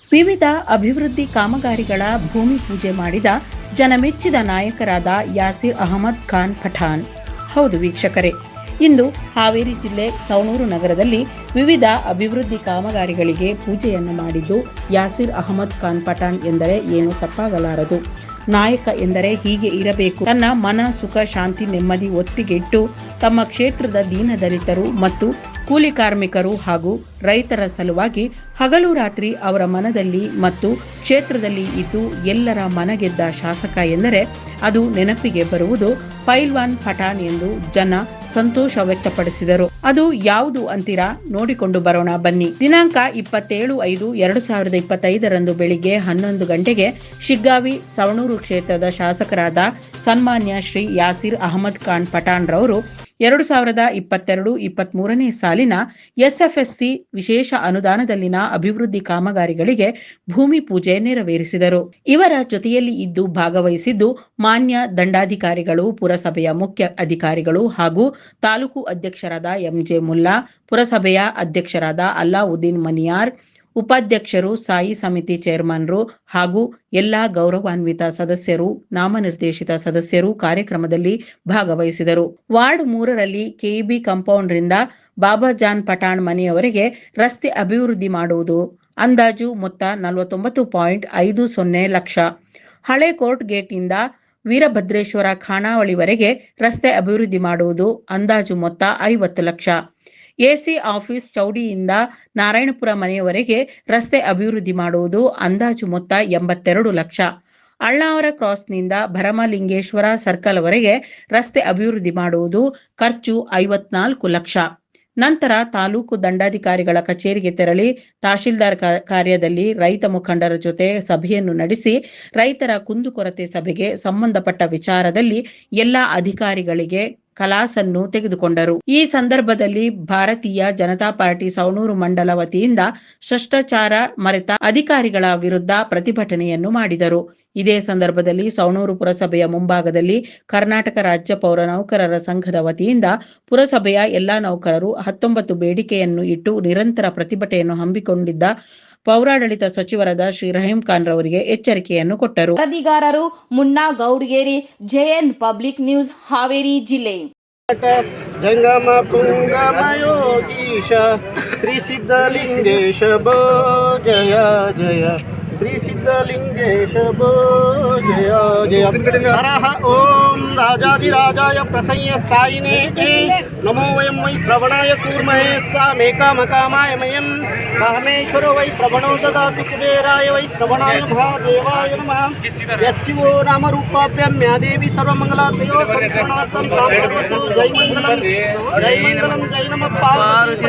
ವಿವಿಧ ಅಭಿವೃದ್ಧಿ ಕಾಮಗಾರಿಗಳ ಭೂಮಿ ಪೂಜೆ ಮಾಡಿದ ಜನಮೆಚ್ಚಿದ ನಾಯಕರಾದ ಯಾಸಿರ್ ಅಹಮದ್ ಖಾನ್ ಪಠಾಣ್ ಹೌದು ವೀಕ್ಷಕರೇ, ಇಂದು ಹಾವೇರಿ ಜಿಲ್ಲೆ ಸವಣೂರು ನಗರದಲ್ಲಿ ವಿವಿಧ ಅಭಿವೃದ್ಧಿ ಕಾಮಗಾರಿಗಳಿಗೆ ಪೂಜೆಯನ್ನು ಮಾಡಿದ್ದು ಯಾಸಿರ್ ಅಹಮದ್ ಖಾನ್ ಪಠಾಣ್ ಎಂದರೆ ಏನು ತಪ್ಪಾಗಲಾರದು. ನಾಯಕ ಎಂದರೆ ಹೀಗೆ ಇರಬೇಕು. ತನ್ನ ಮನ, ಸುಖ, ಶಾಂತಿ, ನೆಮ್ಮದಿ ಒತ್ತಿಗೆಟ್ಟು ತಮ್ಮ ಕ್ಷೇತ್ರದ ದೀನದಲಿತರು ಮತ್ತು ಕೂಲಿ ಕಾರ್ಮಿಕರು ಹಾಗೂ ರೈತರ ಸಲುವಾಗಿ ಹಗಲು ರಾತ್ರಿ ಅವರ ಮನದಲ್ಲಿ ಮತ್ತು ಕ್ಷೇತ್ರದಲ್ಲಿ ಇದ್ದು ಎಲ್ಲರ ಮನಗೆದ್ದ ಶಾಸಕ ಎಂದರೆ ಅದು ನೆನಪಿಗೆ ಬರುವುದು ಪೈಲ್ವಾನ್ ಪಠಾಣ್ ಎಂದು ಜನ ಸಂತೋಷ ವ್ಯಕ್ತಪಡಿಸಿದರು. ಅದು ಯಾವುದು ಅಂತೀರಾ? ನೋಡಿಕೊಂಡು ಬರೋಣ ಬನ್ನಿ. ದಿನಾಂಕ ಇಪ್ಪತ್ತೇಳು ಐದು ಎರಡು ಸಾವಿರದ ಇಪ್ಪತ್ತೈದರಂದು ಬೆಳಿಗ್ಗೆ ಹನ್ನೊಂದು ಗಂಟೆಗೆ ಶಿಗ್ಗಾವಿ ಸವಣೂರು ಕ್ಷೇತ್ರದ ಶಾಸಕರಾದ ಸನ್ಮಾನ್ಯ ಶ್ರೀ ಯಾಸಿರ್ ಅಹಮದ್ ಖಾನ್ ಪಠಾಣ್ ರವರು ಎರಡು ಸಾವಿರದ ಇಪ್ಪತ್ತೆರಡು, ಇಪ್ಪತ್ಮೂರನೇ ಸಾಲಿನ ಎಸ್ಎಫ್ಎಸ್ಸಿ ವಿಶೇಷ ಅನುದಾನದಲ್ಲಿನ ಅಭಿವೃದ್ಧಿ ಕಾಮಗಾರಿಗಳಿಗೆ ಭೂಮಿ ಪೂಜೆ ನೆರವೇರಿಸಿದರು. ಇವರ ಜೊತೆಯಲ್ಲಿ ಇದ್ದು ಭಾಗವಹಿಸಿದ್ದು ಮಾನ್ಯ ದಂಡಾಧಿಕಾರಿಗಳು, ಪುರಸಭೆಯ ಮುಖ್ಯ ಅಧಿಕಾರಿಗಳು ಹಾಗೂ ತಾಲೂಕು ಅಧ್ಯಕ್ಷರಾದ ಎಂಜೆ ಮುಲ್ಲಾ, ಪುರಸಭೆಯ ಅಧ್ಯಕ್ಷರಾದ ಅಲ್ಲಾವುದ್ದೀನ್ ಮನಿಯಾರ್ ಉಪಾಧ್ಯಕ್ಷರು ಸಾಯಿ ಸಮಿತಿ ಚೇರ್ಮನ್ರು ಹಾಗೂ ಎಲ್ಲಾ ಗೌರವಾನ್ವಿತ ಸದಸ್ಯರು, ನಾಮನಿರ್ದೇಶಿತ ಸದಸ್ಯರು ಕಾರ್ಯಕ್ರಮದಲ್ಲಿ ಭಾಗವಹಿಸಿದರು. ವಾರ್ಡ್ ಮೂರರಲ್ಲಿ ಕೆಇಬಿ ಕಾಂಪೌಂಡ್ರಿಂದ ಬಾಬಾಜಾನ್ ಪಠಾಣ್ ಮನೆಯವರೆಗೆ ರಸ್ತೆ ಅಭಿವೃದ್ಧಿ ಮಾಡುವುದು ಅಂದಾಜು ಮೊತ್ತ ನಲವತ್ತೊಂಬತ್ತು ಪಾಯಿಂಟ್ ಐದು ಸೊನ್ನೆ ಲಕ್ಷ. ಹಳೆ ಕೋರ್ಟ್ ಗೇಟ್ನಿಂದ ವೀರಭದ್ರೇಶ್ವರ ಖಾನಾವಳಿವರೆಗೆ ರಸ್ತೆ ಅಭಿವೃದ್ಧಿ ಮಾಡುವುದು ಅಂದಾಜು ಮೊತ್ತ ಐವತ್ತು ಲಕ್ಷ. ಎಸಿ ಆಫೀಸ್ ಚೌಡಿಯಿಂದ ನಾರಾಯಣಪುರ ಮನೆಯವರೆಗೆ ರಸ್ತೆ ಅಭಿವೃದ್ಧಿ ಮಾಡುವುದು ಅಂದಾಜು ಮೊತ್ತ ಎಂಬತ್ತೆರಡು ಲಕ್ಷ. ಅಳ್ಳಾವರ ಕ್ರಾಸ್ನಿಂದ ಭರಮಲಿಂಗೇಶ್ವರ ಸರ್ಕಲ್ವರೆಗೆ ರಸ್ತೆ ಅಭಿವೃದ್ಧಿ ಮಾಡುವುದು ಖರ್ಚು ಐವತ್ನಾಲ್ಕು ಲಕ್ಷ. ನಂತರ ತಾಲೂಕು ದಂಡಾಧಿಕಾರಿಗಳ ಕಚೇರಿಗೆ ತೆರಳಿ ತಹಶೀಲ್ದಾರ್ ಕಾರ್ಯದಲ್ಲಿ ರೈತ ಮುಖಂಡರ ಜೊತೆ ಸಭೆಯನ್ನು ನಡೆಸಿ ರೈತರ ಕುಂದುಕೊರತೆ ಸಭೆಗೆ ಸಂಬಂಧಪಟ್ಟ ವಿಚಾರದಲ್ಲಿ ಎಲ್ಲ ಅಧಿಕಾರಿಗಳಿಗೆ ಕಲಾಸನ್ನು ತೆಗೆದುಕೊಂಡರು. ಈ ಸಂದರ್ಭದಲ್ಲಿ ಭಾರತೀಯ ಜನತಾ ಪಾರ್ಟಿ ಸವಣೂರು ಮಂಡಲ ವತಿಯಿಂದ ಭ್ರಷ್ಟಾಚಾರ ಮರೆತ ಅಧಿಕಾರಿಗಳ ವಿರುದ್ಧ ಪ್ರತಿಭಟನೆಯನ್ನು ಮಾಡಿದರು. ಇದೇ ಸಂದರ್ಭದಲ್ಲಿ ಸವಣೂರು ಪುರಸಭೆಯ ಮುಂಭಾಗದಲ್ಲಿ ಕರ್ನಾಟಕ ರಾಜ್ಯ ಪೌರ ನೌಕರರ ಸಂಘದ ವತಿಯಿಂದ ಪುರಸಭೆಯ ಎಲ್ಲಾ ನೌಕರರು ಹತ್ತೊಂಬತ್ತು ಬೇಡಿಕೆಯನ್ನು ಇಟ್ಟು ನಿರಂತರ ಪ್ರತಿಭಟನೆಯನ್ನು ಹಮ್ಮಿಕೊಂಡಿದ್ದ ಪೌರಾಡಳಿತ ಸಚಿವರಾದ ಶ್ರೀ ರಹೀಂ ಖಾನ್ ರವರಿಗೆ ಎಚ್ಚರಿಕೆಯನ್ನು ಕೊಟ್ಟರು. ವರದಿಗಾರರು Munna Goudgeri JN public news Haveri ಜಿಲ್ಲೆ. ಜಂಗಮ ಪುಂಗಮ ಯೋಗೀಶ ಶ್ರೀ ಸಿದ್ಧಲಿಂಗೇಶ ಭೋ ಜಯ ಜಯ. श्री सिद्धलिंगेश जय ओं राजाधिराजा प्रसय्य साइने नमो वय वै श्रवणाय कूर्महे सामेकामकामाय मयम। कामेश्वर वै श्रवण सदा कुबेराय वै श्रवणाय महादेवाय नम। यो नाम रूपाभ्यम म्या देवी सर्वंगला जय मंगल जय मंगल नम। पार्वती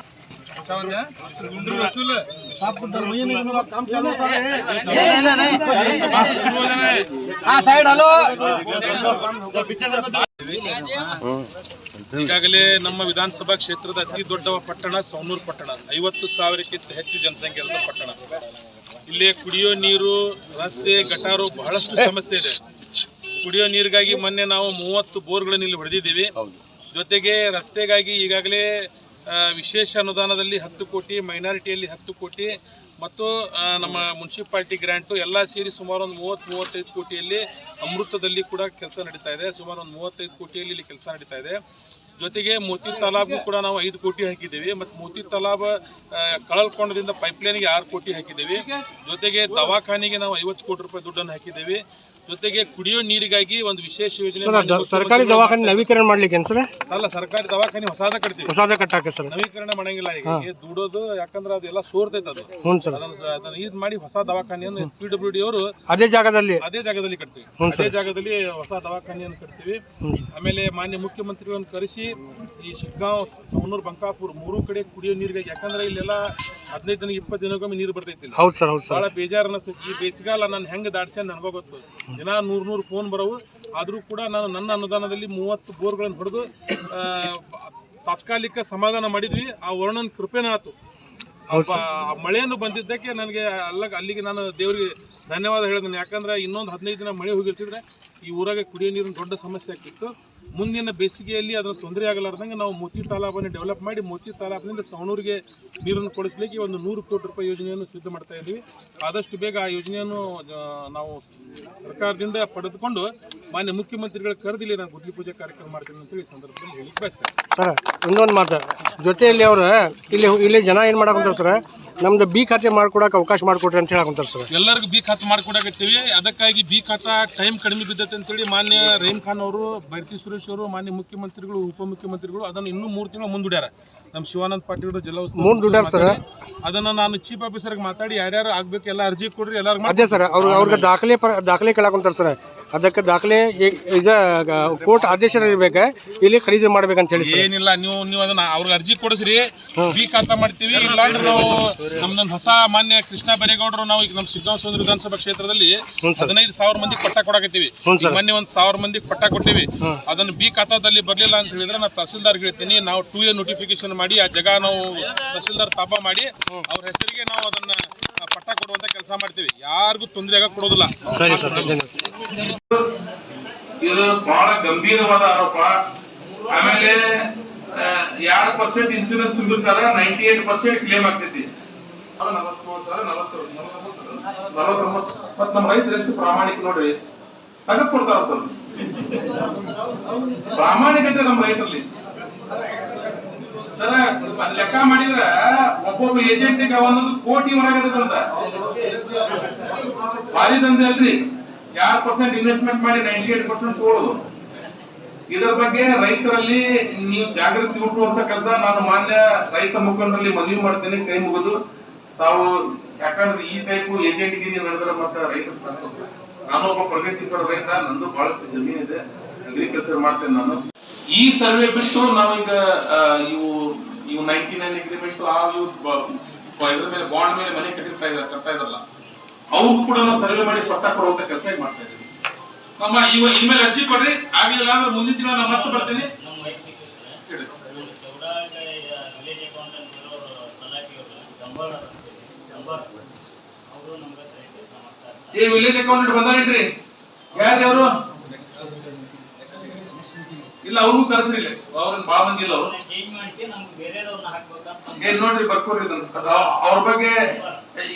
ಈಗಾಗಲೇ ನಮ್ಮ ವಿಧಾನಸಭಾ ಕ್ಷೇತ್ರದ ಅತಿ ದೊಡ್ಡ ಪಟ್ಟಣ ಸೌನೂರ್ ಪಟ್ಟಣ ಐವತ್ತು ಸಾವಿರಕ್ಕಿಂತ ಹೆಚ್ಚು ಜನಸಂಖ್ಯೆ ಇರುವ ಪಟ್ಟಣ ಇಲ್ಲಿ ಕುಡಿಯೋ ನೀರು ರಸ್ತೆ ಗಟಾರು ಬಹಳಷ್ಟು ಸಮಸ್ಯೆ ಇದೆ ಕುಡಿಯೋ ನೀರಿಗಾಗಿ ಮೊನ್ನೆ ನಾವು ಮೂವತ್ತು ಬೋರ್ಗಳನ್ನು ಇಲ್ಲಿ ಹೊಡೆದಿದ್ದೀವಿ ಜೊತೆಗೆ ರಸ್ತೆಗಾಗಿ ಈಗಾಗಲೇ ವಿಶೇಷ ಅನುದಾನದಲ್ಲಿ ಹತ್ತು ಕೋಟಿ, ಮೈನಾರಿಟಿಯಲ್ಲಿ ಹತ್ತು ಕೋಟಿ ಮತ್ತು ನಮ್ಮ ಮುನ್ಸಿಪಾಲ್ಟಿ ಗ್ರ್ಯಾಂಟು ಎಲ್ಲ ಸೇರಿ ಸುಮಾರು ಒಂದು ಮೂವತ್ತು, ಮೂವತ್ತೈದು ಕೋಟಿಯಲ್ಲಿ ಅಮೃತದಲ್ಲಿ ಕೂಡ ಕೆಲಸ ನಡೀತಾ ಇದೆ. ಸುಮಾರು ಒಂದು ಮೂವತ್ತೈದು ಕೋಟಿಯಲ್ಲಿ ಇಲ್ಲಿ ಕೆಲಸ ನಡೀತಾ ಇದೆ. ಜೊತೆಗೆ ಮೋತಿ ತಾಲಾಬ್ಗೂ ಕೂಡ ನಾವು ಐದು ಕೋಟಿ ಹಾಕಿದ್ದೀವಿ. ಮತ್ತು ಮೋತಿ ತಲಾಬ್ ಕಳಲ್ಕೊಂಡದಿಂದ ಪೈಪ್ಲೈನ್ಗೆ ಆರು ಕೋಟಿ ಹಾಕಿದ್ದೀವಿ. ಜೊತೆಗೆ ದವಾಖಾನೆಗೆ ನಾವು ಐವತ್ತು ಕೋಟಿ ರೂಪಾಯಿ ದುಡ್ಡನ್ನು ಹಾಕಿದ್ದೀವಿ. ಜೊತೆಗೆ ಕುಡಿಯೋ ನೀರಿಗಾಗಿ ಒಂದು ವಿಶೇಷ ಯೋಜನೆ ಸರ್ ಸರ್ಕಾರಿ ದವಾಖಾನೆ ನವೀಕರಣ ಮಾಡ್ಲಿಕ್ಕೆ ಸರ್? ಅಲ್ಲ ಸರ್ಕಾರಿ ದವಾಖಾನೆ ಹೊಸದ ಕಟ್ತೀವಿ. ಹೊಸದ ಕಟ್ಟಾಕ ಸರ್. ನವೀಕರಣ ಮಾಡಂಗಿಲ್ಲ ಈಗ. ದುಡೋದು ಯಾಕಂದ್ರೆ ಅದೆಲ್ಲ ಸೋರ್ತೈತೆ ಅದು. ಹ್ಞೂ ಸರ್. ಅದನ್ನ ಇದ್ ಮಾಡಿ ಹೊಸ ದವಾಖಾನೆಯನ್ನು ಪಿ ಡಬ್ಲ್ಯೂ ಡಿ ಅವರು ಅದೇ ಜಾಗದಲ್ಲಿ. ಅದೇ ಜಾಗದಲ್ಲಿ ಕಟ್ತೀವಿ. ಅದೇ ಜಾಗದಲ್ಲಿ ಹೊಸ ದವಾಖಾನೆಯನ್ನು ಕಟ್ತೀವಿ. ಆಮೇಲೆ ಮಾನ್ಯ ಮುಖ್ಯಮಂತ್ರಿಗಳನ್ನು ಕರೆಸಿ ಈ ಶಿಗ್ಗಾಂವ್ ಸವಣೂರು ಬಂಕಾಪುರ ಮೂರು ಕಡೆ ಕುಡಿಯೋ ನೀರಿಗಾಗಿ ಯಾಕಂದ್ರೆ ಇಲ್ಲೆಲ್ಲ ಹದಿನೈದು ದಿನ ಇಪ್ಪತ್ತು ದಿನಕ್ಕೊಮ್ಮೆ ನೀರು ಬರ್ತೈತಿ ಹೌದು ಸರ್ ಹೌದು ಸರ್. ಬಹಳ ಬೇಜಾರು ಅನ್ನಿಸ್ತೈತಿ ಈ ಬೇಸಿಗೆಲ್ಲ ನಾನು ಹೆಂಗೆ ದಾಡ್ಸ್ಯಾನ ನನಗೋ ಗೊತ್ತು. ದಿನ ನೂರು ನೂರು ಫೋನ್ ಬರವು. ಆದರೂ ಕೂಡ ನಾನು ನನ್ನ ಅನುದಾನದಲ್ಲಿ ಮೂವತ್ತು ಬೋರ್ಗಳನ್ನು ಹೊಡೆದು ತಾತ್ಕಾಲಿಕ ಸಮಾಧಾನ ಮಾಡಿದ್ವಿ. ಆ ವರ್ಣನ ಕೃಪೆನ ಆತು ಆ ಮಳೆಯನ್ನು ಬಂದಿದ್ದಕ್ಕೆ ನನಗೆ ಅಲ್ಲ ಅಲ್ಲಿಗೆ ನಾನು ದೇವರಿಗೆ ಧನ್ಯವಾದ ಹೇಳಿದ್ದೀನಿ ಯಾಕಂದ್ರೆ ಇನ್ನೊಂದು ಹದಿನೈದು ದಿನ ಮಳೆ ಹೋಗಿರ್ತಿದ್ರೆ ಈ ಊರಾಗೆ ಕುಡಿಯೋ ನೀರಿನ ದೊಡ್ಡ ಸಮಸ್ಯೆ ಆಗ್ತಿತ್ತು. ಮುಂದಿನ ಬೇಸಿಗೆಯಲ್ಲಿ ಅದರ ತೊಂದರೆ ಆಗಲಾರ್ದಂಗೆ ನಾವು ಮೋತಿ ತಾಲಾಬನ್ನು ಡೆವಲಪ್ ಮಾಡಿ ಮೋತಿ ತಾಲಾಬ್ನಿಂದ ಸವಣೂರಿಗೆ ನೀರನ್ನು ಕೊಡಿಸಲಿಕ್ಕೆ ಒಂದು ನೂರು ಕೋಟಿ ರೂಪಾಯಿ ಯೋಜನೆಯನ್ನು ಸಿದ್ಧ ಮಾಡ್ತಾ ಇದ್ದೀವಿ. ಆದಷ್ಟು ಬೇಗ ಆ ಯೋಜನೆಯನ್ನು ನಾವು ಸರ್ಕಾರದಿಂದ ಪಡೆದುಕೊಂಡು ಮಾನ್ಯ ಮುಖ್ಯಮಂತ್ರಿಗಳ ಕರೆದಿಲ್ಲಿ ನಾನು ಗುದ್ಲಿ ಪೂಜೆ ಕಾರ್ಯಕ್ರಮ ಮಾಡ್ತೀನಿ ಅಂತೇಳಿ ಈ ಸಂದರ್ಭದಲ್ಲಿ ಹೇಳಿ ಬಯಸ್ತೇನೆ ಸರ್ ಇನ್ನೊಂದು ಮಾತು. ಜೊತೆಯಲ್ಲಿ ಅವರು ಇಲ್ಲಿ ಇಲ್ಲಿ ಜನ ಏನು ಮಾಡಕಂತಾರ ಸರ್? ನಮ್ದು ಬಿ ಖಾತೆ ಮಾಡ್ಕೊಡಕ್ಕೆ ಅವಕಾಶ ಮಾಡಿಕೊಡ್ರಿ ಅಂತ ಹೇಳಕಂತಾರ ಸರ್. ಎಲ್ಲರಿಗೂ ಬಿ ಖಾತೆ ಮಾಡ್ಕೊಡಕತ್ತೀವಿ ಅದಕ್ಕಾಗಿ ಬಿ ಖಾತಾ ಟೈಮ್ ಕಡಿಮೆ ಬಿದ್ದೈತೆ ಅಂತೇಳಿ ಮಾನ್ಯ ರಹೀಮ್ ಖಾನ್ ಅವರು ಬೈರತಿ ಸುರೇಶ್ ಅವರು ಮಾನ್ಯ ಮುಖ್ಯಮಂತ್ರಿಗಳು ಉಪಮುಖ್ಯಮಂತ್ರಿಗಳು ಅದನ್ನು ಇನ್ನೂ ಮೂರು ತಿಂಗಳು ಮುಂದೂಡ್ಯಾರ. ನಮ್ಮ ಶಿವಾನಂದ ಪಾಟೀಲ್ ಜಿಲ್ಲಾ ಉಸ್ತುವಾರಿ ಸರ್? ಅದನ್ನ ನಾನು ಚೀಫ್ ಆಫೀಸರ್ಗೆ ಮಾತಾಡಿ ಯಾರ್ಯಾರು ಆಗ್ಬೇಕು ಎಲ್ಲ ಅರ್ಜಿ ಕೊಡ್ರಿ ಎಲ್ಲಾರು ಅದೇ ಸರ್ ಅವ್ರು ಅವ್ರಿಗೆ ದಾಖಲೆ ದಾಖಲೆ ಕೇಳಕಂತಾರ ಸರ್. ಅದಕ್ಕೆ ದಾಖಲೆ ಈಗ ಕೋರ್ಟ್ ಆದೇಶ ಇರ್ಬೇಕು ಇಲ್ಲಿ ಖರೀದಿ ಮಾಡ್ಬೇಕಂತ ಹೇಳಿ ಸರ್. ಏನಿಲ್ಲ ನೀವು ನೀವು ಅದನ್ನ ಅವ್ರಿಗೆ ಅರ್ಜಿ ಕೊಡಿಸ್ರಿ. ಬಿ ಖಾತಾ ಮಾಡ್ತೀವಿ ಇಲ್ಲಾಂದ್ರೆ ನಾವು ನಮ್ದೊಂದು ಹೊಸ ಮಾನ್ಯ ಕೃಷ್ಣ ಬೈರೇಗೌಡರು ನಾವು ಈಗ ನಮ್ಮ ಸುಂದರ ವಿಧಾನಸಭಾ ಕ್ಷೇತ್ರದಲ್ಲಿ ಹ್ಞೂ ಸರ್. ಹದಿನೈದು ಸಾವಿರ ಮಂದಿ ಪಟ್ಟ ಕೊಡಕತ್ತೀವಿ. ಹ್ಞೂ ಈಗ ಸರ್. ಮೊನ್ನೆ ಒಂದು ಸಾವಿರ ಮಂದಿ ಪಟ್ಟ ಕೊಟ್ಟಿವಿ. ಅದನ್ನು ಬಿ ಖಾತಾದಲ್ಲಿ ಬರಲಿಲ್ಲ ಅಂತ ಹೇಳಿದ್ರೆ ನಾವು ತಹಸೀಲ್ದಾರ್ ಹೇಳ್ತೀನಿ ನಾವು ಟೂ ಎ ನೋಟಿಫಿಕೇಶನ್ ಮಾಡಿ ಆ ಜಾಗ ನಾವು ತಹಸೀಲ್ದಾರ್ ತಾಪ ಮಾಡಿ ಅವ್ರ ಹೆಸರಿಗೆ ನಾವು ಅದನ್ನ ಪಟ್ಟ ಕೊಡುವಂತ ಕೆಲಸ ಮಾಡ್ತೀವಿ. ಯಾರಿಗೂ ತೊಂದರೆ ಆಗ ಕೊಡೋದಿಲ್ಲ. ಸರಿ ಸರ್ ಇದು ಬಹಳ ಗಂಭೀರವಾದ ಆರೋಪ. ಆಮೇಲೆ ಎರಡು ಪರ್ಸೆಂಟ್ ಇನ್ಸೂರೆನ್ಸ್ ತುಂಬಿರ್ತಾರ ನೈಂಟಿ ಏಟ್ ಪರ್ಸೆಂಟ್ ಕ್ಲೇಮ್ ಆಗ್ತೈತಿ. ಮತ್ ನಮ್ಮ ರೈತರು ಎಷ್ಟು ಪ್ರಾಮಾಣಿಕ ನೋಡ್ರಿ ತಗದ್ ಕೊಡ್ತಾರ ಪ್ರಾಮಾಣಿಕತೆ ನಮ್ಮ ರೈತರಲ್ಲಿ. ಸರ ಅದ್ ಲೆಕ್ಕ ಮಾಡಿದ್ರ ಒಬ್ಬೊಬ್ಬ ಏಜೆಂಟಿಗೆ ಒಂದೊಂದು ಕೋಟಿ ಹೊರಗದಂತ ಭಾರಿ ದಂಧೆ ಅಲ್ರಿ. ಯಾರು ಪರ್ಸೆಂಟ್ ಇನ್ವೆಸ್ಟ್ಮೆಂಟ್ ಮಾಡಿ ನೈಂಟಿ ಏಟ್ ಪರ್ಸೆಂಟ್ ತಗೊಳ್ಳೋದು ಇದರ ಬಗ್ಗೆ ರೈತರಲ್ಲಿ ನೀವು ಜಾಗೃತಿ ಹುಟ್ಟುವಂತ ಕೆಲಸ. ನಾನು ಮಾನ್ಯ ರೈತ ಮುಖಂಡರಲ್ಲಿ ಮನವಿ ಮಾಡ್ತೇನೆ, ಕೈ ಮುಗಿದು. ತಾವು ಯಾಕಂದ್ರೆ ಈ ಟೈಪ್ ಏಜೆಂಟ್ ಗಿರಿ ನಡೆದ್ರೆ ಮತ್ತೆ ರೈತರ ನಾನು ಒಬ್ಬ ಪ್ರಗತಿಪರ ರೈತ, ನಂದು ಬಹಳಷ್ಟು ಜಮೀನಿದೆ ಅಗ್ರಿಕಲ್ಚರ್ ಮಾಡ್ತೇನೆ ನಾನು. ಈ ಸರ್ವೆ ಬಿಟ್ಟು ನಾವೀಗ ಇವು ಇವು ನೈನ್ಟಿ ನೈನ್ ಅಗ್ರಿಮೆಂಟ್ ಆ ಇವು ಇದ್ರ ಮೇಲೆ ಬಾಂಡ್ ಮೇಲೆ ಮನೆ ಕಟ್ಟಿರ್ತಾ ಇದ್ದಾರೆ ಕಟ್ತಾ ಇದ್ರಲ್ಲ ಅವ್ರು ಕೂಡ ನಾವು ಸರ್ವೆ ಮಾಡಿ ಪಟ್ಟ ಕೊಡುವಂತ ಕೆಲಸ ಮಾಡ್ತಾ ಇದ್ದೀವಿ ನಮ್ಮ ಇವ ಇನ್ಮೇಲೆ ಅರ್ಜಿ ಕೊಡ್ರಿ ಆಗ್ಲಿಲ್ಲ ಅಂದ್ರೆ ಮುಂದಿನ ದಿನ ನಾನು ಮತ್ತೆ ಬರ್ತೀನಿ. ಏ ವಿಲೇಜ್ ಅಕೌಂಟೆಂಟ್ ಬಂದಾರೇನ್ರಿ? ಯಾರ್ರಿ ಅವರು? ಇಲ್ಲ ಅವ್ರಿಗೂ ಕರೆಸಿರಿಲ್ಲ. ಅವ್ರನ್ನ ಬಾಳ ಮಂದಿ ಇಲ್ಲ ಅವ್ರು ಏನ್ ನೋಡ್ರಿ ಬರ್ಕೋರಿ ಅವ್ರ ಬಗ್ಗೆ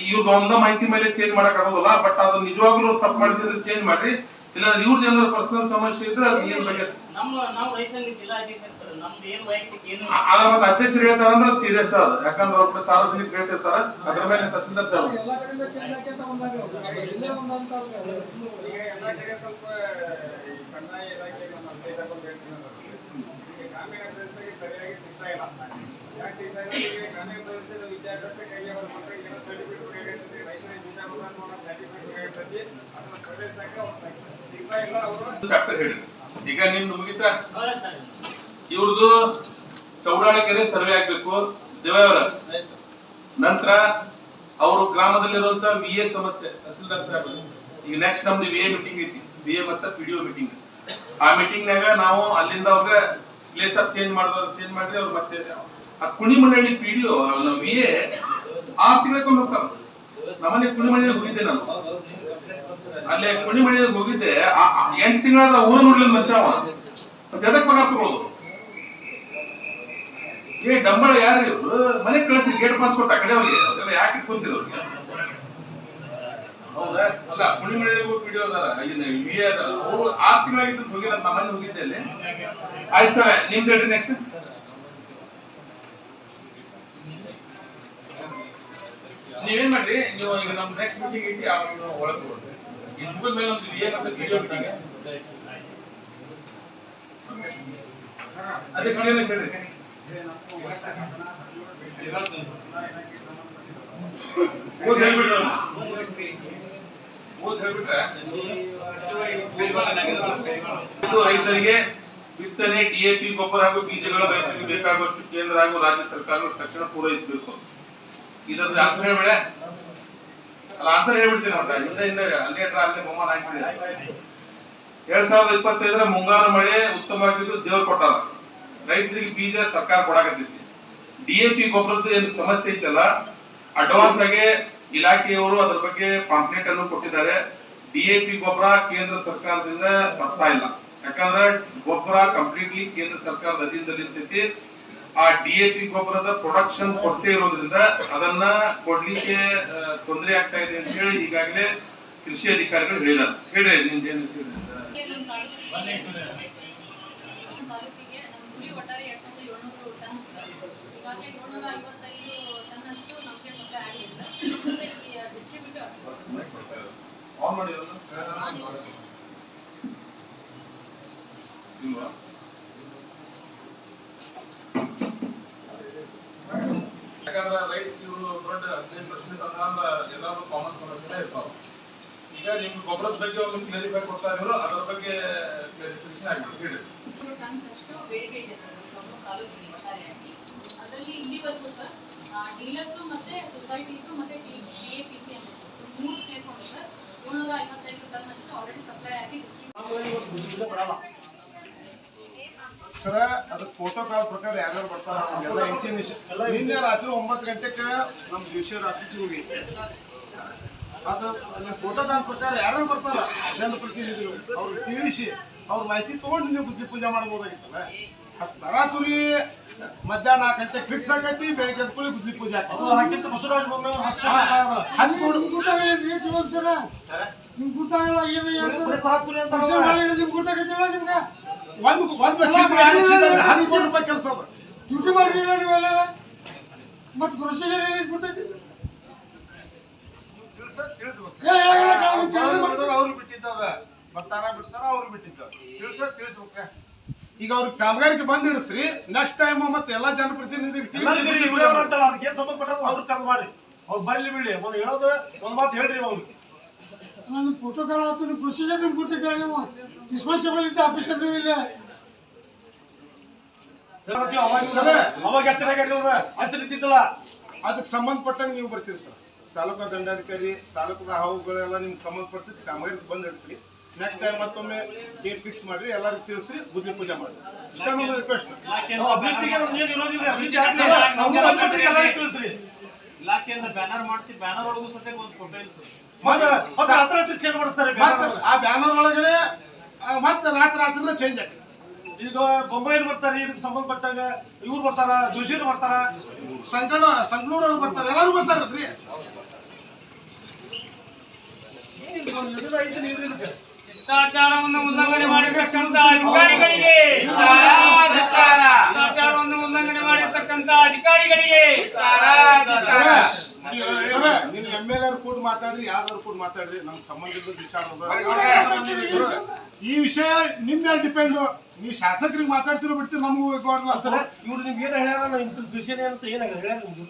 ಇವ್ರ ಒಂದ ಮಾಹಿತಿ ಮೇಲೆ ಚೇಂಜ್ ಮಾಡಕ್ ಆಗೋದಿಲ್ಲ ಬಟ್ ಅದು ನಿಜವಾಗ್ಲೂ ತಪ್ಪು ಮಾಡಿದ್ರೆ ಚೇಂಜ್ ಮಾಡ್ರಿ. ಇಲ್ಲ ಇವ್ರದ್ದು ಏನಾದ್ರು ಪರ್ಸನಲ್ ಸಮಸ್ಯೆ ಇದ್ರೆ ಅದು ಏನ್ ಬಗ್ಗೆ ನಮ್ಮ ನಾವು ರೈಸಂಗ ಜಿಲ್ಲಾಧೀಶರು ಸರ್. ನಮ್ದು ವೈಯಕ್ತಿಕ ಏನು ಆ- ಅದ್ರ ಮತ್ತೆ ಅಧ್ಯಕ್ಷರು ಹೇಳ್ತಾರಂದ್ರೆ ಸೀರಿಯಸ್ ಅದ ಯಾಕಂದ್ರೆ ಅವ್ರ ಸಾರ್ವಜನಿಕ ಹೇಳ್ತಿರ್ತಾರ. ಅದ್ರ ಮೇಲೆ ತಹಸೀಲ್ದಾರ್ ಸಾಹೇಬ್ ಸರಿಯಾಗಿ ಈಗ ಸರ್ಟಿಫಿಕೇಟ್ ಸರ್ಟಿಫಿಕೇಟ್ ಅವ್ರು ಸಿಗ್ತಾ ಇಲ್ಲ ಹೇಳಿ ಈಗ ನಿಮ್ದು ಮುಗಿತಾ? ಇವ್ರದ್ದು ಸರ್ವೆ ಆಗ್ಬೇಕು. ದೇವರ ನಂತರ ಅವರು ಗ್ರಾಮದಲ್ಲಿರುವಂತ ವಿ ಎ ಸಮಸ್ಯೆ, ತಹಸೀಲ್ದಾರ್ ಸಾಹೇಬ್ ಈಗ ನೆಕ್ಸ್ಟ್ ನಮ್ದು ವಿ ಎ ಮೀಟಿಂಗ್ ಐತಿ. ವಿ ಎ ಮತ್ತೆ ಪಿ ಮೀಟಿಂಗ್ ಆ ಮೀಟಿಂಗ್ ನಾಗ ನಾವು ಅಲ್ಲಿಂದ ಅವ್ರಿಗೆ ಪ್ಲೇಸ್ ಚೇಂಜ್ ಮಾಡಿದ್ರು ಚೇಂಜ್ ಮಾಡಿದ್ರೆ ಅವ್ರು ಮತ್ತೆ ಆ ಕುಣಿಮಣ್ಣಿ P D O V A ಆರು ತಿಂಗಳಕ್ಕೊಮ್ಮೆ ಹೋಗ್ತಾರ. ನಮ್ಮನೆ ಕುಣಿಮಣ್ಣಿಗೆ ಹೋಗಿದ್ದೆ ನಾನು. ಅಲ್ಲೇ ಕುಣಿಮಣ್ಣಿಗೆ ಹೋಗಿದ್ದೆ ಎಂಟು ತಿಂಗಳ ಊರು ನೋಡ್ಲಿಲ್ಲ ಮನುಷ್ಯ ಅವ. ಮತ್ತೆ ಎದಕ್ ಏ, ಡಂಬಳ ಯಾರು ಮನೆ ಕಳಿಸಿ ಗೇಟ್ ಪಾಸ್ ಕೊಟ್ಟ ಕಡೆ ಅವ್ರಿಗೆ. ಯಾಕೆ ಅವ್ರಿಗೆ ಹೌದಾ? ಅಲ್ಲ ಪುಣಿಮಳೆಗೂ ಪಿಡಿಯೋ ಅದಾರ ವಿ ಅದಾರ. ಅವ್ರು ಆರು ತಿಂಗಳಾಗಿದ್ದು ಹೋಗಿಲ್ಲ ನಮ್ಮ ಮನೆ ಹೋಗಿದ್ದೆ ಅಲ್ಲಿ ಆಯ್ತು ಸರ್, ನಿಮ್ದು ಹೇಳಿ ನೆಕ್ಸ್ಟ್ ನೀವೇನ್ ಮಾಡ್ರಿ? ನೀವು ಈಗ ನಮ್ ನೆಕ್ಸ್ಟ್ ಮೀಟಿಂಗ್ ಐತಿ ನೀವು ಒಳಗೆ ಹೋಗ್ರಿ. ಇದ್ರ ಮೇಲೆ ಒಂದು ಏನಂತ ವಿಡಿಯೋ ಮೀಟಿಂಗ್ ಅದಕ್ಕೆ ಕಡೆಯಿಂದ ಕೇಳಿ ಹೋಗಿ ಹೇಳ್ಬಿಡ್ರಿ ರೈತರಿಗೆ ಬಿತ್ತನೆ ಡಿಎಪಿ ಗೊಬ್ಬರ ಹಾಗೂ ಬೀಜಗಳ ರೈತರಿಗೆ ಬೇಕಾಗುವಷ್ಟು ಕೇಂದ್ರ ಹಾಗೂ ರಾಜ್ಯ ಸರ್ಕಾರಗಳು ತಕ್ಷಣ ಪೂರೈಸಬೇಕು. ಇದೊಂದು ಆನ್ಸರ್ ಹೇಳ್ಬೇಡ? ಅಲ್ಲ, ಆನ್ಸರ್ ಹೇಳ್ಬಿಡ್ತೀನಿ ಅವ್ರ ಹಿಂದೆ ಹಿಂದೆ, ಅಲ್ಲೇ ಅಲ್ಲೇ ಬಹುಮಾನ ಹಾಕ್ಬಿಡಿ. ಎರಡ್ ಸಾವಿರದ ಇಪ್ಪತ್ತೈದರ ಮುಂಗಾರು ಮಳೆ ಉತ್ತಮವಾಗಿದ್ದು ದೇವ್ರು ಕೊಟ್ಟಾರ. ರೈತರಿಗೆ ಬೀಜ ಸರ್ಕಾರ ಕೊಡಾಕತ್ತೈತಿ ಡಿಎಪಿ ಗೊಬ್ಬರದ್ದು ಏನು ಸಮಸ್ಯೆ ಐತಲ್ಲ ಅಡ್ವಾನ್ಸ್ ಆಗಿ ಇಲಾಖೆಯವರು ಅದರ ಬಗ್ಗೆ ಪಾಂಪ್ಲೆಟ್ ಅನ್ನು ಕೊಟ್ಟಿದ್ದಾರೆ. ಡಿಎಪಿ ಗೊಬ್ಬರ ಕೇಂದ್ರ ಸರ್ಕಾರದಿಂದ ಬರ್ತಾ ಇಲ್ಲ. ಯಾಕಂದ್ರೆ ಗೊಬ್ಬರ ಕಂಪ್ಲೀಟ್ಲಿ ಕೇಂದ್ರ ಸರ್ಕಾರದ ಅಧೀನದಲ್ಲಿ ಇರ್ತೈತಿ. ಆ ಡಿಎಪಿ ಗೊಬ್ಬರದ ಪ್ರೊಡಕ್ಷನ್ ಕೊರತೆ ಇರೋದ್ರಿಂದ ಅದನ್ನ ಕೊಡ್ಲಿಕ್ಕೆ ತೊಂದರೆ ಆಗ್ತಾ ಇದೆ ಅಂತ ಹೇಳಿ ಈಗಾಗಲೇ ಕೃಷಿ ಅಧಿಕಾರಿಗಳು ಹೇಳಿದ್ದಾರೆ. ಹೇಳಿ ಟನ್ ಸರ್ ಈಗಾಗಲೇ ಏಳ್ನೂರ ಐವತ್ತೈದು ಇಲ್ವಾ? ಯಾಕಂದ್ರೆ ರೈಟ್, ಇವರು ದೊಡ್ಡ ಹದಿನೈದು ಪರ್ಸೆಂಟ್ ಅಂದ್ರೆ ಎಲ್ಲರೂ ಕಾಮನ್ ಸಮಸ್ಯೆನೇ ಇರ್ತಾವ ಈಗ ನಿಮ್ಗೆ ಗೊಬ್ಬರದ ಬಗ್ಗೆ ಒಂದು ಕ್ಲಾರಿಫೈ ಕೊಡ್ತಾ ಇದ್ರು ಅದರ ಬಗ್ಗೆ ಕ್ಲಾರಿಫಿಕೇಶನ್ ಆಗ್ಬಿಟ್ಟು ಹೇಳಿ. ಅದರಲ್ಲಿ ಇಲ್ಲಿವರೆಗೂ ಸರ್ ಡೀಲರ್ಸು ಮತ್ತೆ ಸೊಸೈಟೀಸು ಮತ್ತೆ ಟಿ ಎ ಮೂರು ಸೇರ್ಕೊಂಡು ಸರ್ ಏಳ್ನೂರ ಐವತ್ತೈದು ಟನ್ ಆಲ್ರೆಡಿ ಸಪ್ಲೈ ಆಗಿ ಡಿಸ್ಟ್ರಿಬ್ಯೂಟ್ ಸರ ಅದಕ್ಕೆ ಫೋಟೋ ಕಾಲ್ ಪ್ರಕಾರ ಯಾರ್ಯಾರು ಬರ್ತಾರೆ ಎಲ್ಲ ಇಂಟಿಮೇಷನ್ ನಿನ್ನೆ ರಾತ್ರಿ ಒಂಬತ್ತು ಗಂಟೆಗೆ ನಮ್ಮ ಜೋಶಿಯವ್ರ ಆಫೀಸಿಗೆ ಹೋಗಿ. ಅದು ಫೋಟೋ ಕಾಲ್ ಪ್ರಕಾರ ಯಾರ್ಯಾರು ಬರ್ತಾರ? ಜನಪ್ರತಿನಿಧಿಗಳು. ಅವ್ರಿಗೆ ತಿಳಿಸಿ ಅವ್ರ ಮಾಹಿತಿ ತಗೊಂಡು ನೀವು ಬುದ್ಧಿ ಪೂಜೆ ಮಾಡ್ಬೋದಾಗಿತ್ತಲ್ಲ ತರಾತುರಿ ಮಧ್ಯಾಹ್ನ ನಾಲ್ಕು ಗಂಟೆಗೆ ಫಿಕ್ಸ್ ಆಗೈತಿ ಬೆಳಿಗ್ಗೆ ಕೂಡಲೇ ಬುದ್ಧಿ ಪೂಜೆ ಹಾಕಿತ್ತು ಬಸವರಾಜ ಹಂಗೆ ಕೊಡು ಸರ? ನಿಮ್ಗೆ ಗೊತ್ತಾಗಲ್ಲ ಏನು ನಿಮ್ಗೆ ಗೊತ್ತಾಗತ್ತಿಲ್ಲ ನಿಮ್ಗೆ? ಒಂದು ಒಂದು ಕೋಟಿ ರೂಪಾಯಿ ಕೆಲಸ ಡ್ಯೂಟಿ ಮಾಡಿಲ್ಲ ನೀವೆಲ್ಲ? ಮತ್ತೆ ಕೃಷಿಗೆ ಗೊತ್ತೈತಿ ಅವ್ರು ಬಿಟ್ಟಿದ್ದಾರ. ಬರ್ತಾರ ಬಿಡ್ತಾರ ಅವ್ರು ಬಿಟ್ಟಿದ್ದಾರ. ತಿಳ್ಸ ತಿಳಿಸ್ಬೇಕ. ಈಗ ಅವ್ರ ಕಾಮಗಾರಿಗೆ ಬಂದ್ ಇಡಿಸ್ರಿ ನೆಕ್ಸ್ಟ್ ಟೈಮ್ ಮತ್ತೆ ಎಲ್ಲಾ ಜನಪ್ರತಿನಿಧಿ ಅದಕ್ಕೆ ಸಂಬಂಧಪಟ್ಟ ಅವ್ರು ಕರೆದು ಮಾಡಿ. ಅವ್ರು ಬರ್ಲಿ ಬಿಡಿ ಒಂದು ಹೇಳೋದು ಒಂದು ಮಾತು ಹೇಳ್ರಿ ಅವ್ರಿಗೆ ನಾನು ಪ್ರೋಟೋಕಾಲ್ ಆಯ್ತು ನೀವು ಕೃಷಿಗೆ ನಿಮ್ಗೆ ಗೊತ್ತಿದ್ದ ನೀವು ರಿಸ್ಪಾನ್ಸಿಬಲ್ ಇದ್ದ ಆಫೀಸರ್ ನೀವು ಇಲ್ಲ. ಸರ್, ಅವಾಗ ಸರ್, ಅವಾಗ ಎಷ್ಟರಾಗ್ಯಾರ ಇವ್ರು? ಅಷ್ಟು ಇದ್ದಿದ್ದಿಲ್ಲ. ಅದಕ್ಕೆ ಸಂಬಂಧಪಟ್ಟಂಗೆ ನೀವು ಬರ್ತೀರಿ ಸರ್. ತಾಲೂಕಾ ದಂಡಾಧಿಕಾರಿ ತಾಲೂಕು ಹಾವುಗಳೆಲ್ಲ ನಿಮ್ಗೆ ಸಂಬಂಧಪಡ್ತೈತಿ ಕಾಮಗಾರಿಗೆ ಬಂದ್ ಇಡ್ತೀರಿ ನೆಕ್ಸ್ಟ್ ಟೈಮ್ ಮತ್ತೊಮ್ಮೆ ಡೇಟ್ ಫಿಕ್ಸ್ ಮಾಡ್ರಿ ಎಲ್ಲರಿಗೂ ತಿಳಿಸಿ ಬುದ್ಧಿ ಪೂಜೆ ಮಾಡಿ ಇಷ್ಟ ನನ್ನ ರಿಕ್ವೆಸ್ಟ್ ತಿಳಿಸ್ರಿ. ಇಲಾಖೆಯಿಂದ ಬ್ಯಾನರ್ ಮಾಡಿಸಿ ಬ್ಯಾನರ್ ಒಳಗೂ ಸದ್ಯ ಒಂದು ಫೋಟೋ ಇಲ್ಲ ಸರ್. ಮತ್ತೆ ಮತ್ತೆ ಹತ್ರ ಹತ್ರ ಚೇಂಜ್ ಮಾಡಿಸ್ತಾರೆ ಆ ಬ್ಯಾನರ್ ಒಳಗಡೆ ಮತ್ತೆ ರಾತ್ರಿ ರಾತ್ರಿ ಚೇಂಜ್ ಆಗ್ತದೆ. ಈಗ ಬೊಂಬೈರು ಬರ್ತಾರೆ ಇದಕ್ಕೆ ಸಂಬಂಧಪಟ್ಟಾಗ ಇವ್ರು ಬರ್ತಾರ ಜೋಶಿರು ಬರ್ತಾರ. ಸಂಕಣ ಸಂಕನೂರವ್ರು ಬರ್ತಾರೆ ಎಲ್ಲರೂ ಬರ್ತಾರಲ್ರಿ ಇದನ್ನ ಐತೆ ನೀರು ಇದಕ್ಕೆ ಶಿಷ್ಟಾಚಾರವನ್ನು ಉಲ್ಲಂಘನೆ ಮಾಡಿರ್ತಕ್ಕಂಥ ಅಧಿಕಾರಿಗಳಿಗೆ ಶಿಷ್ಟಾಚಾರವನ್ನು ಉಲ್ಲಂಘನೆ ಮಾಡಿರ್ತಕ್ಕಂಥ ಅಧಿಕಾರಿಗಳಿಗೆ ಸರ ನೀವು ಎಂ ಎಲ್ ಆರ್ ಕೂಡ ಮಾತಾಡ್ರಿ ಯಾವ್ದಾರು ಕೂಡ ಮಾತಾಡ್ರಿ ನಮ್ ಸಂಬಂಧಿತ ವಿಚಾರ. ಈ ವಿಷಯ ನಿಮ್ದೆ ಡಿಪೆಂಡ್ ನೀವು ಶಾಸಕರಿಗೆ ಮಾತಾಡ್ತಿರೋ ಬಿಡ್ತೀರಿ ನಮಗೂ ಸರ್, ಇವ್ರು ನಿಮ್ಗೆ ಏನು ಹೇಳ್ಯಾರ ಇಂಥ ವಿಷಯ ಅಂತ ಏನಾಗ ಹೇಳ್ಯಾರ ನಿಮ್ಗೆ.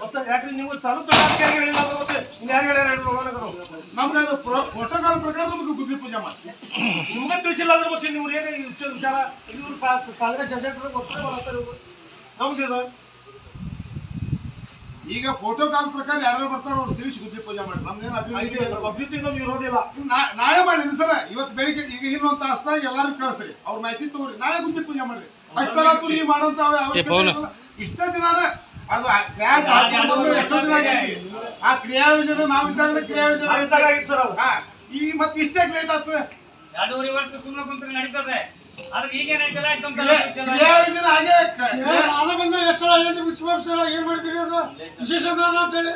ಮತ್ತೆ ಯಾಕ್ರಿ ನೀವು ತಾಲೂಕು ಹೇಳಿಲ್ಲ ಅಂದ್ರೆ ಮತ್ತೆ? ಇನ್ನು ಯಾರು ಹೇಳ್ಯಾರ ಹೇಳ್ರಿ ನಮ್ಗೆ ಅದು ಪ್ರೋಟೋಕಾಲ್ ಪ್ರಕಾರ ನಮ್ಗೆ ಬುದ್ಧಿ ಪೂಜೆ ಮಾಡ್ತೀವಿ ನಿಮ್ಗೆ ತಿಳಿಸಿಲ್ಲ ಅದ್ರ ಬಗ್ಗೆ ನೀವು ಏನೇ ಈ ವಿಚಾರ ವಿಚಾರ ಇವ್ರು ಕಾಂಗ್ರೆಸ್ ಏಜೆಂಟ್ರು ಗೊತ್ತೇ ಮಾಡ್ತಾರೆ ನಮ್ದು ಇದು. ಈಗ ಫೋಟೋ ಕಾಲ್ ಪ್ರಕಾರ ಯಾರು ಬರ್ತಾರೋ ಅವ್ರು ತಿಳಿಸಿ ಗುದ್ದಿ ಪೂಜೆ ಮಾಡಿ. ನಮ್ದೇನು ಅಭಿವೃದ್ಧಿ ಐದು ಇಲ್ಲ. ಅಭಿವೃದ್ಧಿ ನಮ್ಗೆ ಇರೋದಿಲ್ಲ ನಾ- ನಾಳೆ ಮಾಡಿ ಸರ ಇವತ್ತು ಬೆಳಿಗ್ಗೆ ಈಗ ಇನ್ನೊಂದು ತಾಸ್ದಾಗ ಎಲ್ಲಾರು ಕಳಿಸ್ರಿ. ಅವ್ರ ಮಾಹಿತಿ ತಗೋರಿ. ನಾಳೆ ಗುದ್ದಿ ಪೂಜೆ ಮಾಡ್ರಿ. ಅಷ್ಟರ ನೀವು ಮಾಡೋಂತ. ಇಷ್ಟ ದಿನಾನ ಅದು ಆ ಬಂದು ಎಷ್ಟೋ ದಿನ ಆಗೈತಿ ಆ ಕ್ರಿಯಾ ಯೋಜನೆ ನಾವು ಇದ್ದಾಗ ಕ್ರಿಯಾ ಯೋಜನೆ ನಾವ್ ಇದ್ದಾಗ ಆಗಿತ್ತು. ಸರ್ ಅವು. ಹಾ ಈ ಮತ್ತೆ ಇಷ್ಟೇ ಲೇಟ್ ಆಗ್ತದೆ ಎರಡೂವರೆ ವರ್ಷ ಸುಮ್ಮನೆ ಕುಂತ್ರೆ ನಡೀತದೆ. ಆದ್ರೆ ಈಗೇನಾಯ್ತಲ್ಲ ಕ್ರಿಯಾ ಯೋಜನೆ ಹಾಗೆ ನಾನು ಬಂದ ಎಷ್ಟು ಸಲ ಮುನ್ಸಿಪಲ್ ಸಲ ಏನ್ ಮಾಡ್ತೀರಿ ಅದು? ವಿಶೇಷ ಅಂತ ಹೇಳಿ.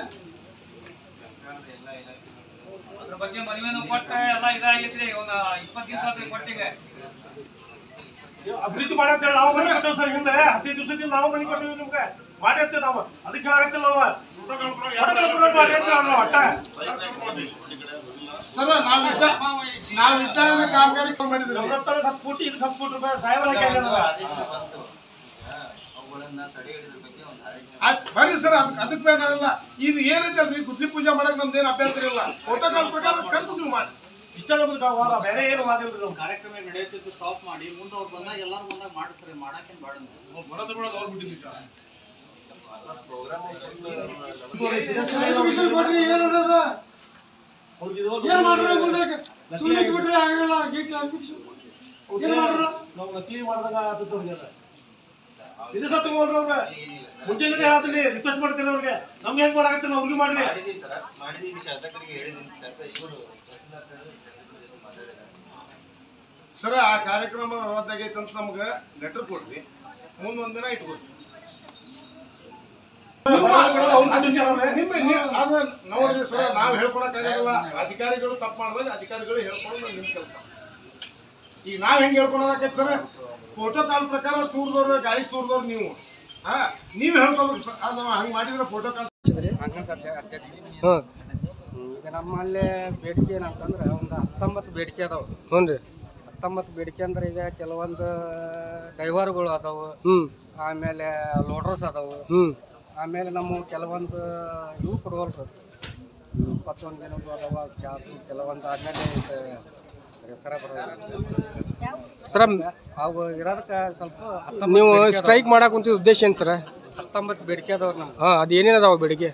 ಅದ್ರ ಬಗ್ಗೆ ಮನವಿಯನ್ನು ಕೊಟ್ಟ ಎಲ್ಲ ಇದಾಗೈತ್ರಿ ಒಂದು ಇಪ್ಪತ್ತು ದಿವಸ ಆತ್ರಿ ಕೊಟ್ಟಿಗೆ. ಅಭಿವೃದ್ಧಿ ಮಾಡಂತೇಳಿ ನಾವು ಮನೆ ಕೊಟ್ಟೇವಿ ಸರ್ ಹಿಂದೆ. ಹದಿನೈದು ದಿವಸದಿಂದ ನಾವು ಮನೆ ಕೊಟ್ಟಿವಿ ನಿಮ್ಗೆ. ಮಾಡಿ ಅಂತೀವಿ ನಾವು. ಅದಕ್ಕೆ ಆಗತ್ತಿಲ್ಲ ಸರ್ ನಾವು ಇದ್ದ ನಾವು ಇದ್ದಾಗ ಕಾಮಗಾರಿ ಮಾಡಿದ್ರಿ. ಹತ್ತು ಕೋಟಿ ಇದು ಹತ್ತು ಕೋಟಿ ರೂಪಾಯಿ ಸಾಹೇಬ್ರ ಬರ್ರಿ ಸರ್ ಅದಕ್ಕೆ ಬೇನಲ್ಲ ಇದು ಏನೈತಲ್ರಿ ಗುದ್ದಿ ಪೂಜೆ ಮಾಡಕ್ ಏನು ಮಾಡಿದ್ರ ಇಲ್ಲ. ಫೋಟೋ ಪ್ರಕಾರ ಕಂತು ನೀವು ಮಾಡಿ. ಇಷ್ಟ ವಾದ ಬೇರೆ ಏನು ವಾದ ಇಲ್ರಿ ನಾವು ಕಾರ್ಯಕ್ರಮ ನಡೆಯುತ್ತಿತ್ತು ಸ್ಟಾಪ್ ಮಾಡಿ. ಮುಂದೆ ಅವ್ರು ಬಂದಾಗ ಎಲ್ಲಾರು ಬಂದಾಗ ಮಾಡ್ತಾರೆ ಮಾಡಕ್ಕೆ ಬಾಡ ಏನ್ ಆಗಲ್ಲ ಆದದ್ದು ಅವ್ರಿಗೆ ಇದು ಸತ್ತು ಅವ್ರ ರಿಕ್ವೆಸ್ಟ್ ಮಾಡ್ತೀನಿ ಅವ್ರಿಗೆ ನಮ್ಗೆ ಅವ್ರಿಗೆ ಮಾಡ್ರಿ ಸರ್, ಆ ಕಾರ್ಯಕ್ರಮ ರದ್ದಾಗೈತೆ ಅಂತ ನಮ್ಗೆ ಲೆಟರ್ ಕೊಡ್ರಿ. ಮುಂದೊಂದ್ ದಿನ ಇಟ್ಕೊಡ್ರಿ ನಿಮ್ಮ ನಿ- ಅದು ನೋಡ್ರಿ ಸರ್ ನಾವು ಹೇಳ್ಕೊಳಕ್ ಇಲ್ಲ ಅಧಿಕಾರಿಗಳು ತಪ್ಪು ಮಾಡಿದಾಗ ಅಧಿಕಾರಿಗಳು ಹೇಳ್ಕೊಳ್ಳೋದು ನಿಮ್ ಕೆಲಸ. ಈಗ ನಾವ್ ಹೆಂಗ್ ಹೇಳ್ಕೊಳೋದಾಕೈತಿ ಸರ್? ಫೋಟೋಕಾಲ್ ಪ್ರಕಾರ ತೂರ್ದವ್ರು ಗಾಳಿ ತೂರ್ದವ್ರು ನೀವು. ಹಾ ನೀವ್ ಹೇಳ್ಕೊಬೇಕು ಸರ್. ಅದು ಹಂಗ್ ಮಾಡಿದ್ರೆ ಪ್ರೋಟೋಕಾಲ್ ಹಾಂ. ಈಗ ನಮ್ಮಲ್ಲಿ ಬೇಡಿಕೆ ಏನಂತಂದ್ರೆ ಒಂದು ಹತ್ತೊಂಬತ್ತು ಬೇಡಿಕೆ ಅದಾವ. ಹ್ಞೂ ರೀ. ಹತ್ತೊಂಬತ್ತು ಬೇಡಿಕೆ ಅಂದ್ರೆ ಈಗ ಕೆಲವೊಂದು ಡ್ರೈವರ್ಗಳು ಅದಾವು. ಹ್ಞೂ ಆಮೇಲೆ ಲೋಡರ್ಸ್ ಅದಾವು. ಹ್ಞೂ ಆಮೇಲೆ ನಮ್ಮ ಕೆಲವೊಂದು ಇವು ಕೊಡುವಲ್ರಿ ಇಪ್ಪತ್ತೊಂದು ದಿನದ್ದು ಅದಾವ ಚಾರ್ಜ್ ಕೆಲವೊಂದು ಆದ್ಮೇಲೆ ಇದು ಹೆಸರ ಸರ ಅವು ಇರೋದಕ್ಕೆ ಸ್ವಲ್ಪ ನೀವು ಸ್ಟ್ರೈಕ್ ಮಾಡಕ್ಕೆ ಕುಂತಿದ್ದ ಉದ್ದೇಶ ಏನು ಸರ್? ಹತ್ತೊಂಬತ್ತು ಬೇಡಿಕೆ ಅದಾವ್ರಿ ನಮ್ಗೆ ಹಾಂ ಅದು ಏನೇನು ಅದಾವ ಬೆಳಿಗ್ಗೆ